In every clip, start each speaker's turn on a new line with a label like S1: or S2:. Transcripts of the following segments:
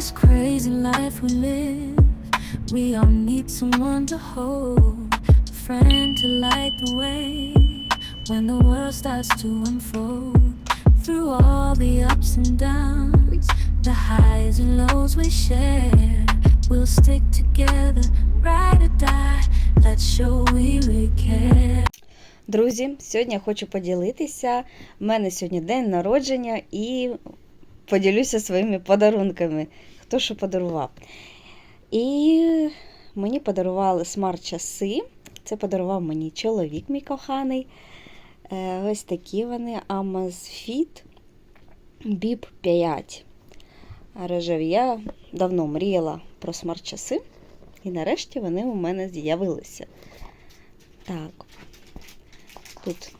S1: this crazy life we live, we all need someone to hold, a friend to light the way when the world starts to unfold. Through all the ups and downs, the highs and lows we share, we'll stick together, ride or die. Let's show we really care.
S2: Друзі, сьогодні я хочу поділитися. У мене сьогодні день народження і поділюся своїми подарунками. Хто що подарував. І мені подарували смарт-часи. Це подарував мені чоловік, мій коханий. Е, Ось такі вони Amazfit Bip 5. Рожеві. Я давно мріяла про смарт-часи, і нарешті вони у мене з'явилися. Так, Тут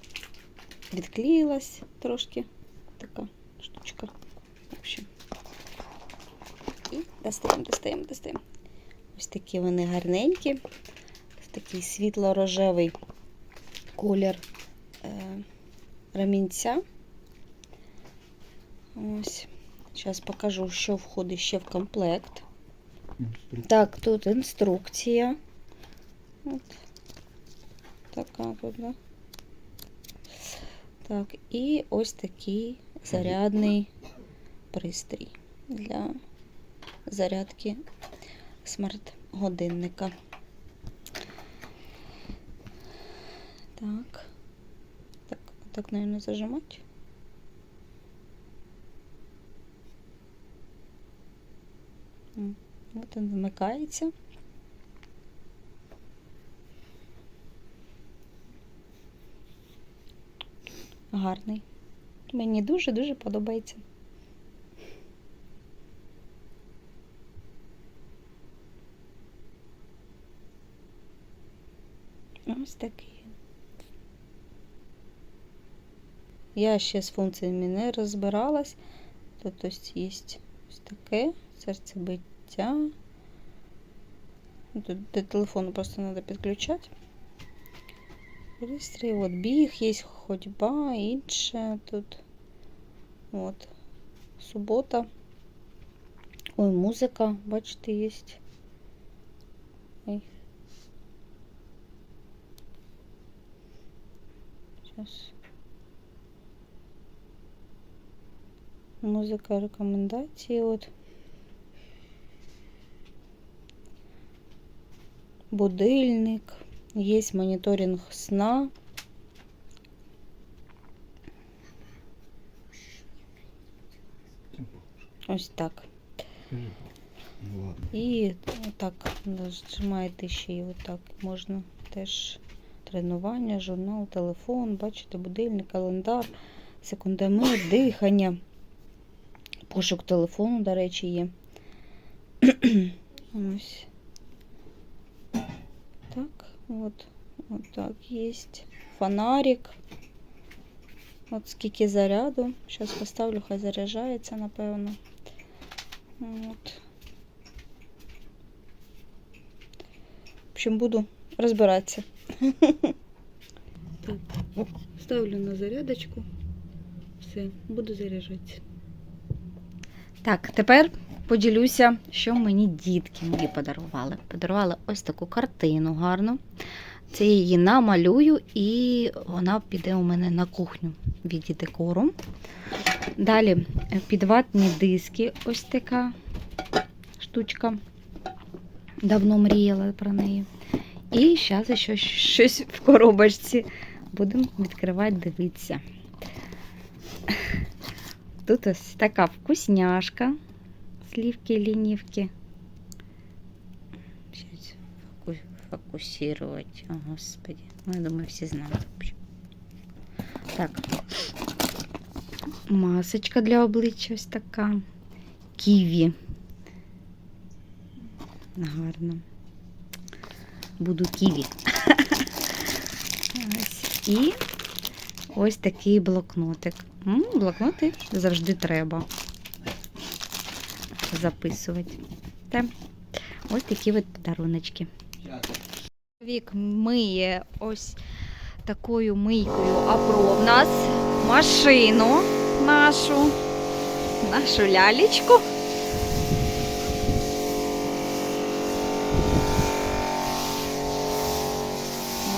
S2: відклеїлась трошки така штучка. В. І достаємо, достаємо, достаємо. Ось такі вони гарненькі. Такий світло-рожевий колір е, ремінця. Ось. Зараз покажу, що входить ще в комплект. Так, тут інструкція. От. Така тут, да? Так, і ось такий зарядний пристрій для зарядки смарт-годинника. Так. Так, так, наверное, зажимати. М, От він вмикається. Гарний. Мені дуже-дуже подобається. Ось такий. Я ще з функціями не розбиралась. Ось є ось таке серцебиття. Тут до телефону просто треба підключати. Пристрій, от біг, є ходьба, інше тут. От. Субота. Ой, музика, бачите, є. Сейчас. Музика рекомендації. От. Будильник. Есть мониторинг сна. Ось так.
S3: Ну ладно.
S2: І так нажимаєте ще й отак. Можна теж Тренування, журнал, телефон, бачите, будильник, календар, секундомер, дихання. Пошук телефону, до речі, є. Ось. Так, от, от так є. Фонарик. От скільки заряду. Зараз поставлю, хай заряджається, напевно. От. В общем, буду розбиратися. Так, ставлю на зарядочку. Все, буду заряджатися. Так, тепер поділюся, що мені дітки мої подарували. Подарували ось таку картину гарну. Це я її намалюю, і вона піде у мене на кухню в віді декору. Далі е, підватні диски, ось така штучка. Давно мріяла про неї. І зараз ще щось в коробочці. Будемо відкривати, дивитися. Тут ось така вкусняшка. Сливки, лінівки. Фокусировать. О, господи. Ну, я думаю, все знают. в общем. Так. Масочка для обличчя ось така. Ківі. Гарно. Буду ківі. І ось такий блокнотик. Блокноти завжди треба записувати. Ось такі от подаруночки. Вік миє ось такою мийкою апро в нас машину нашу, нашу лялечку.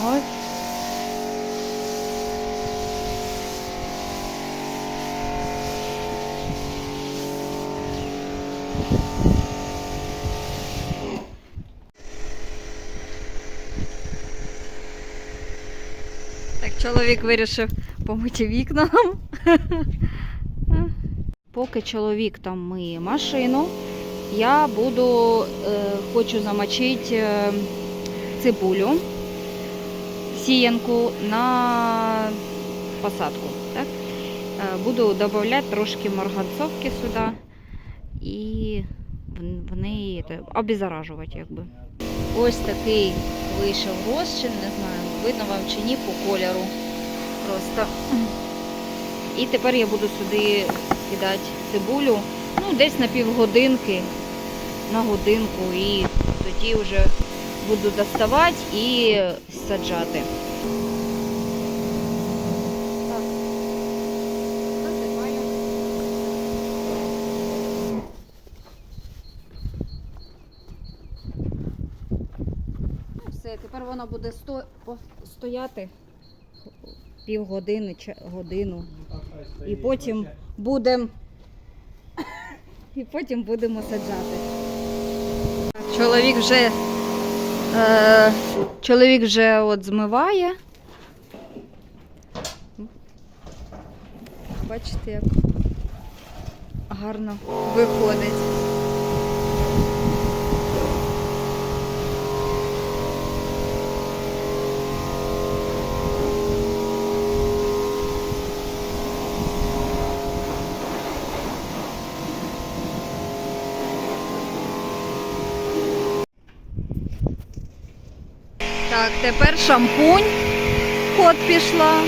S2: Ой. Так, чоловік вирішив помити вікна. Поки чоловік там миє машину, я буду е, хочу замочити е, цибулю, сіянку на посадку. Так? Е, буду додавати трошки марганцовки сюди і в неї обеззаражувати якби. Ось такий вийшов розчин, не знаю, видно вам чи ні по кольору. Просто. І тепер я буду сюди кидати цибулю, ну, десь на півгодинки, на годинку, і тоді вже буду доставати і саджати. Так. Насипаю. Ну, все, тепер воно буде сто... стояти півгодини чи годину. І потім будемо і потім будемо саджати. Чоловік вже е, чоловік вже от змиває. Бачите, як гарно виходить. Так, тепер шампунь. Кот пішла.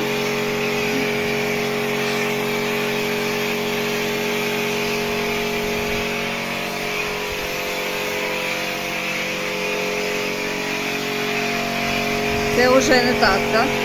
S2: Це вже не так, так?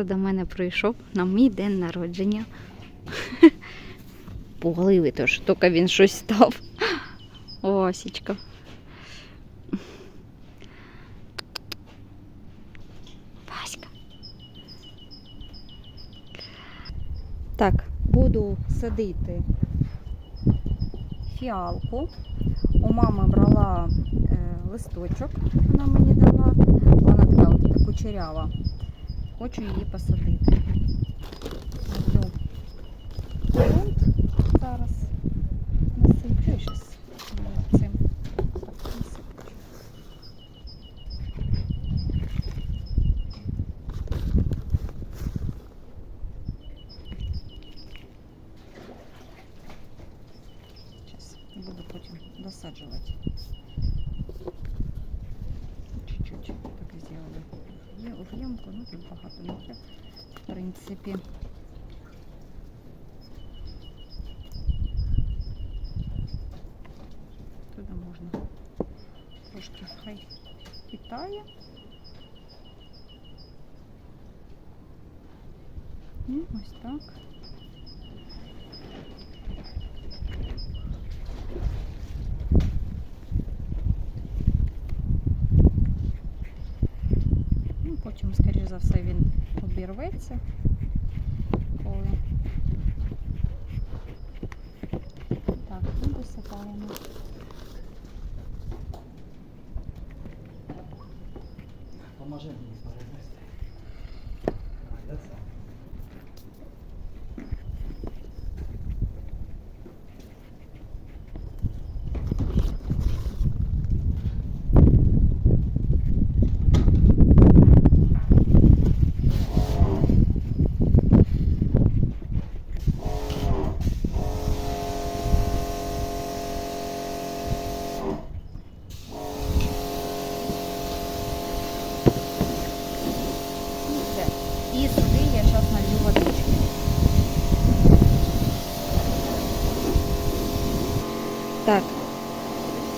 S2: Хто до мене прийшов на мій день народження. Пугливий тож, тільки він щось став. Осічка. Васька. Так, буду садити фіалку. У мами брала е, листочок, вона мені дала. Вона така кучерява. Хочу її посадити. Роблю ґрунт зараз насиплю і щас е, цим насиплю. Зараз буду потім досаджувати. Чуть-чуть так і зробили. Є в ну тут багато не. В принципі. Туди можна трошки хай питає. І ось так. Ну, потім, скоріш за все, він обірветься. Коли. Так, і висипаємо.
S3: Поможи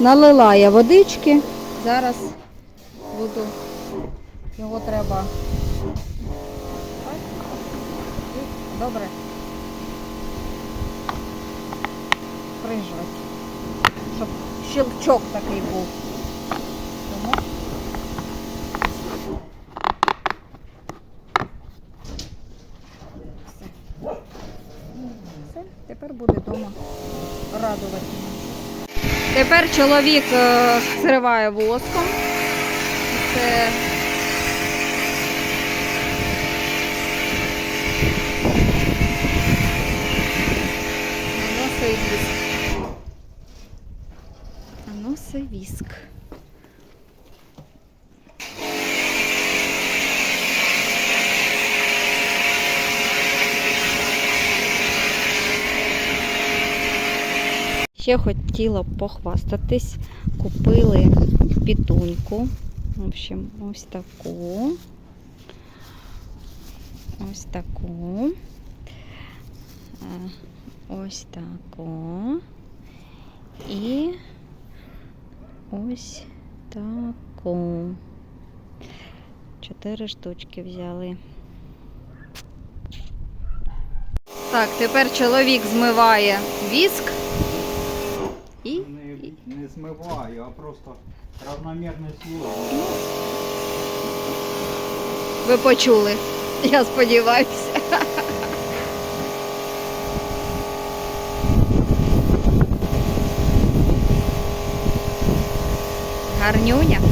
S2: налила я водички. Зараз буду. Його треба. Добре. Прижати. Щоб щелчок такий був. Тому. Все. Все, тепер буде вдома радувати. Тепер чоловік е, зриває воском. Це наносить віск. Наносить віск. Ще хотіла похвастатись. Купили пітуньку. В общем, ось таку. Ось таку. Е, Ось таку. І ось таку. Чотири штучки взяли. Так, тепер чоловік змиває віск.
S3: Просто равномірний слой.
S2: ви почули. Я сподіваюся. Гарнюня.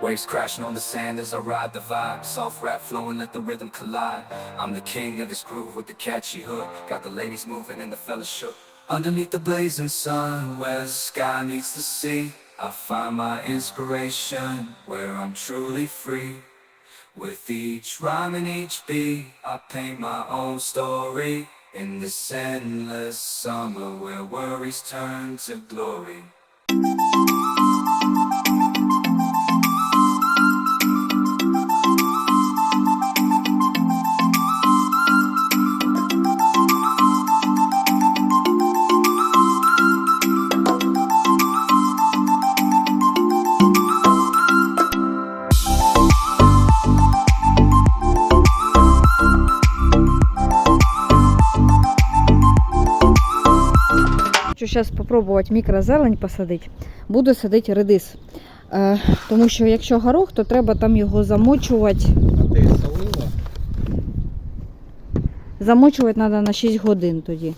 S4: Waves crashing on the sand as I ride the vibe. Soft rap flowing, let the rhythm collide. I'm the king of this groove with the catchy hook. Got the ladies moving and the fellas shook. Underneath the blazing sun where the sky meets the sea I find my inspiration where I'm truly free. With each rhyme and each beat I paint my own story. In this endless summer where worries turn to glory
S2: зараз спробувати мікрозелень посадити. Буду садити редис. Е, тому що якщо горох, то треба там його замочувати. Замочувати треба на 6 годин тоді.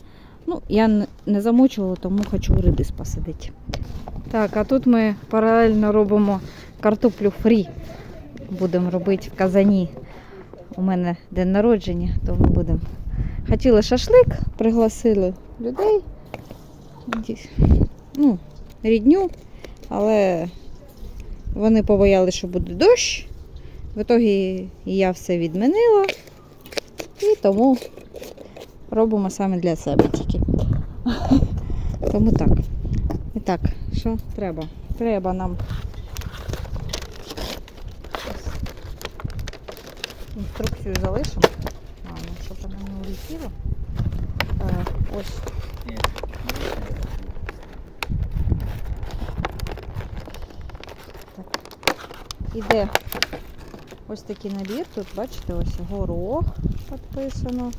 S2: Ну, я не замочувала, тому хочу редис посадити. Так, а тут ми паралельно робимо картоплю фрі. Будемо робити в казані. У мене день народження, тому будемо. Хотіли шашлик, пригласили людей. Ну, рідню, але вони побоялися, що буде дощ. В ітогі я все відмінила. І тому робимо саме для себе тільки. Тому так. І так, що треба? Треба нам. Інструкцію залишимо. А, ну, щоб вона не улетіла. Е, ось. Іде ось такий набір. Тут, бачите, ось горох підписано,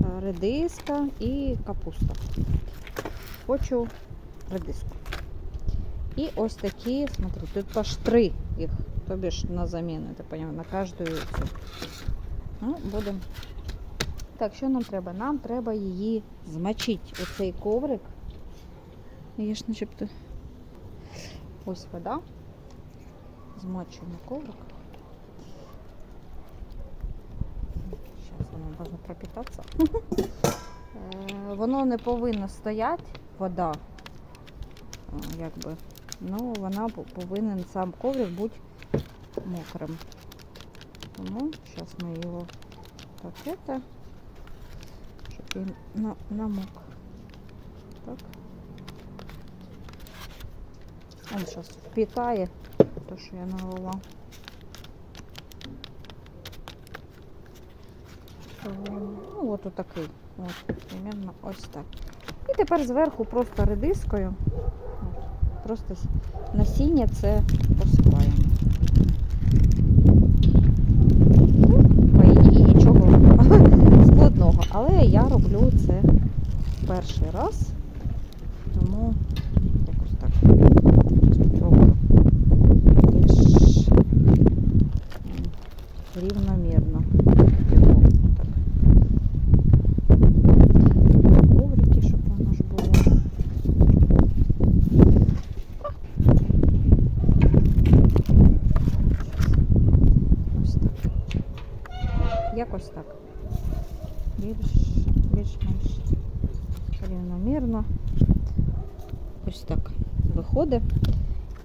S2: е, редиска і капуста. Хочу редиску. І ось такі, смотри, тут аж три їх, тобі ж на заміну, ти поняв, на кожну цю. Ну, будемо. Так, що нам треба? Нам треба її змочити. Оцей коврик. Є ж начебто. Ось вода. Змочуємо коврик. Зараз воно може пропитатися. Е, Воно не повинно стояти, вода, е, якби. Ну, вона повинен сам коврик бути мокрим. Тому зараз ми його так это, щоб він на, намок. Так. Он зараз впітає те, що я налила. Ну, от отакий. От, примерно ось так. І тепер зверху просто редискою. Просто насіння це посипаємо. Ну, нічого складного. Але я роблю це перший раз. Тому якось так. Спробую. Більш м, рівномірно. Його отак. Коврики, щоб воно ж було. Ось так. Якось так. Більш, більш-менш рівномірно. Ось так виходить.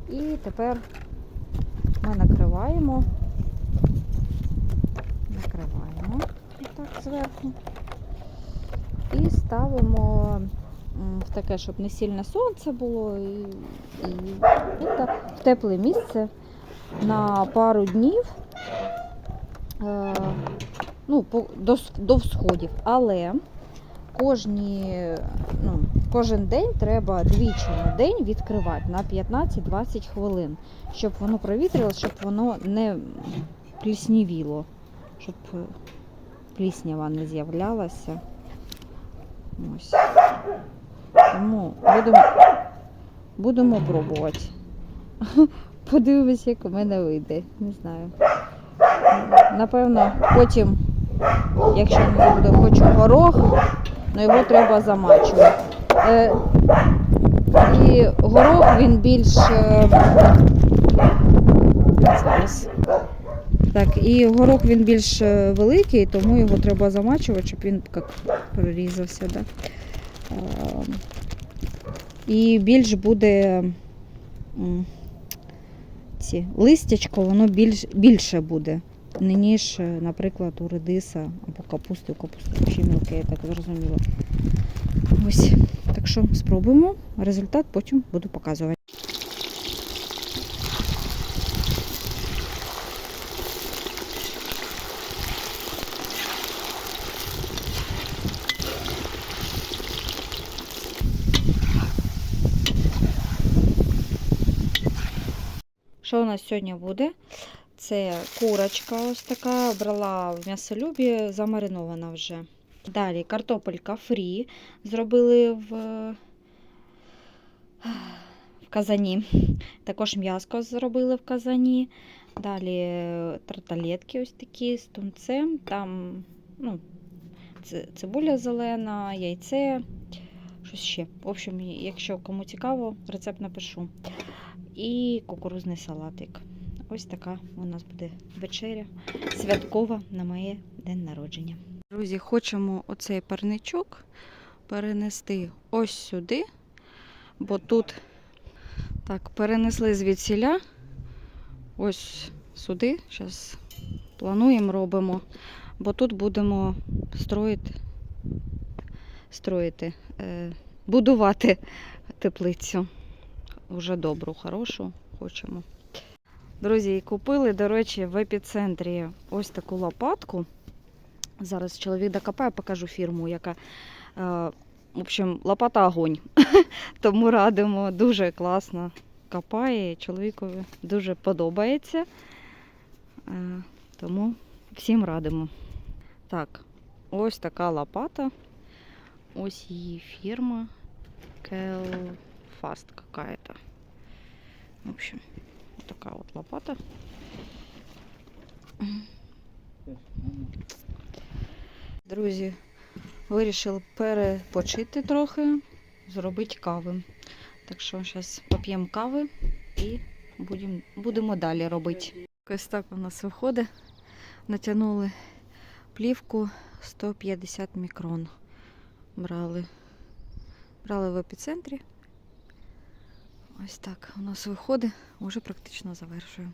S2: І тепер ми накриваємо. Накриваємо так зверху. І ставимо в таке, щоб не сильне сонце було, і, і, і так, в тепле місце на пару днів. Е, ну, до, до всходів. Але кожні, ну, кожен день треба двічі на день відкривати на 15-20 хвилин, щоб воно провітрилося, щоб воно не пліснівіло, щоб е, пліснява не з'являлася. Тому будемо, будемо пробувати. Подивимось, як у мене вийде. Не знаю. Напевно, потім, якщо не буде, хочу горох, але його треба замачувати. Е, і горох він більш. е, Зараз. Так, і горох він більш е, великий, тому його треба замачувати, щоб він як прорізався. Да? І більш буде ці, листячко, воно більш, більше буде, не ніж, е, наприклад, у редиса або капусти, у капусти ще мілке, я так зрозуміла. Ось. Так що спробуємо. Результат потім буду показувати. Що у нас сьогодні буде? Це курочка ось така, брала в м'ясолюбі, замаринована вже. Далі картопелька фрі зробили в, в казані. Також м'яско зробили в казані. Далі тарталетки ось такі з тунцем. Там ну, цибуля зелена, яйце, щось ще. В общем, якщо кому цікаво, рецепт напишу. І кукурузний салатик. Ось така у нас буде вечеря святкова на моє день народження. Друзі, хочемо оцей парничок перенести ось сюди, бо тут так, перенесли звідсіля ось сюди. Зараз плануємо, робимо, бо тут будемо строїти, строїти, е, будувати теплицю. Уже добру, хорошу хочемо. Друзі, і купили, до речі, в епіцентрі ось таку лопатку. Зараз чоловік докопає, покажу фірму, яка. Е, в общем, лопата огонь. Тому радимо, дуже класно. копає, чоловікові дуже подобається. Е, Тому всім радимо. Так, ось така лопата. Ось її фірма. Келфаст какая-то. В общем, вот такая вот лопата. Друзі, вирішили перепочити трохи, зробити кави. Так що зараз поп'ємо кави і будемо, будемо далі робити. Ось так у нас виходить. Натягнули плівку 150 мікрон. Брали. Брали в епіцентрі. Ось так у нас виходить, уже практично завершуємо.